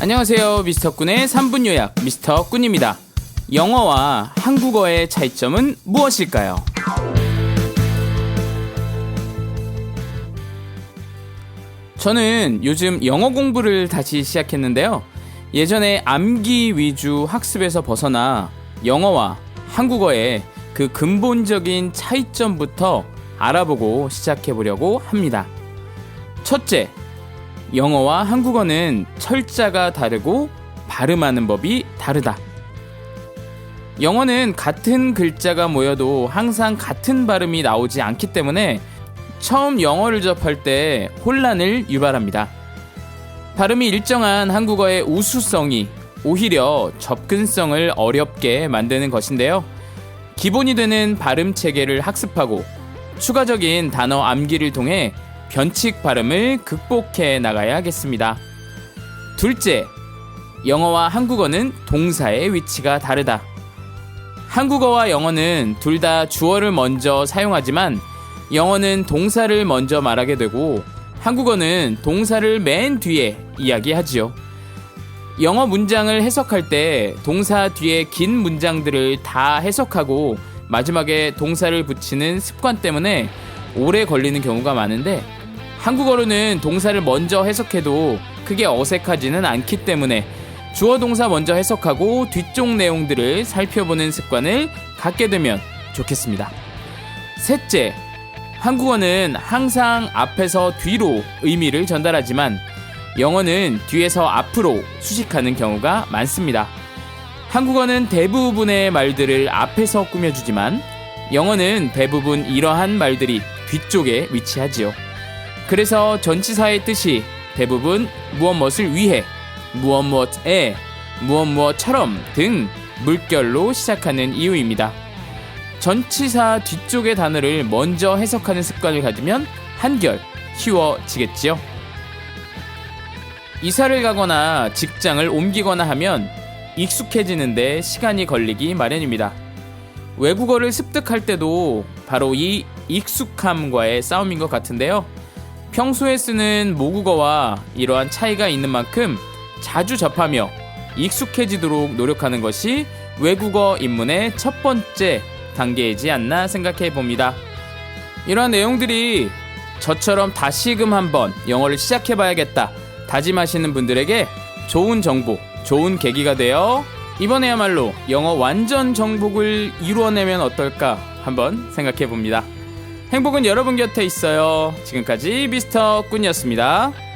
안녕하세요. 미스터 꾼의 3분 요약 미스터 꾼입니다. 영어와 한국어의 차이점은 무엇일까요? 저는 요즘 영어 공부를 다시 시작했는데요. 예전에 암기 위주 학습에서 벗어나 영어와 한국어의 그 근본적인 차이점부터 알아보고 시작해 보려고 합니다. 첫째, 영어와 한국어는 철자가 다르고 발음하는 법이 다르다. 영어는 같은 글자가 모여도 항상 같은 발음이 나오지 않기 때문에 처음 영어를 접할 때 혼란을 유발합니다. 발음이 일정한 한국어의 우수성이 오히려 접근성을 어렵게 만드는 것인데요. 기본이 되는 발음 체계를 학습하고 추가적인 단어 암기를 통해 변칙 발음을 극복해 나가야겠습니다. 둘째, 영어와 한국어는 동사의 위치가 다르다. 한국어와 영어는 둘 다 주어를 먼저 사용하지만 영어는 동사를 먼저 말하게 되고 한국어는 동사를 맨 뒤에 이야기하지요. 영어 문장을 해석할 때 동사 뒤에 긴 문장들을 다 해석하고 마지막에 동사를 붙이는 습관 때문에 오래 걸리는 경우가 많은데 한국어로는 동사를 먼저 해석해도 크게 어색하지는 않기 때문에 주어 동사 먼저 해석하고 뒤쪽 내용들을 살펴보는 습관을 갖게 되면 좋겠습니다. 셋째, 한국어는 항상 앞에서 뒤로 의미를 전달하지만 영어는 뒤에서 앞으로 수식하는 경우가 많습니다. 한국어는 대부분의 말들을 앞에서 꾸며주지만 영어는 대부분 이러한 말들이 뒤쪽에 위치하지요. 그래서 전치사의 뜻이 대부분 무엇 무엇을 위해, 무엇 무엇에, 무엇 무엇처럼 등 물결로 시작하는 이유입니다. 전치사 뒤쪽의 단어를 먼저 해석하는 습관을 가지면 한결 쉬워지겠지요. 이사를 가거나 직장을 옮기거나 하면 익숙해지는데 시간이 걸리기 마련입니다. 외국어를 습득할 때도 바로 이 익숙함과의 싸움인 것 같은데요. 평소에 쓰는 모국어와 이러한 차이가 있는 만큼 자주 접하며 익숙해지도록 노력하는 것이 외국어 입문의 첫 번째 단계이지 않나 생각해 봅니다. 이러한 내용들이 저처럼 다시금 한번 영어를 시작해 봐야겠다 다짐하시는 분들에게 좋은 정보, 좋은 계기가 되어 이번에야말로 영어 완전 정복을 이루어내면 어떨까 한번 생각해 봅니다. 행복은 여러분 곁에 있어요. 지금까지 미스터 꾼이었습니다.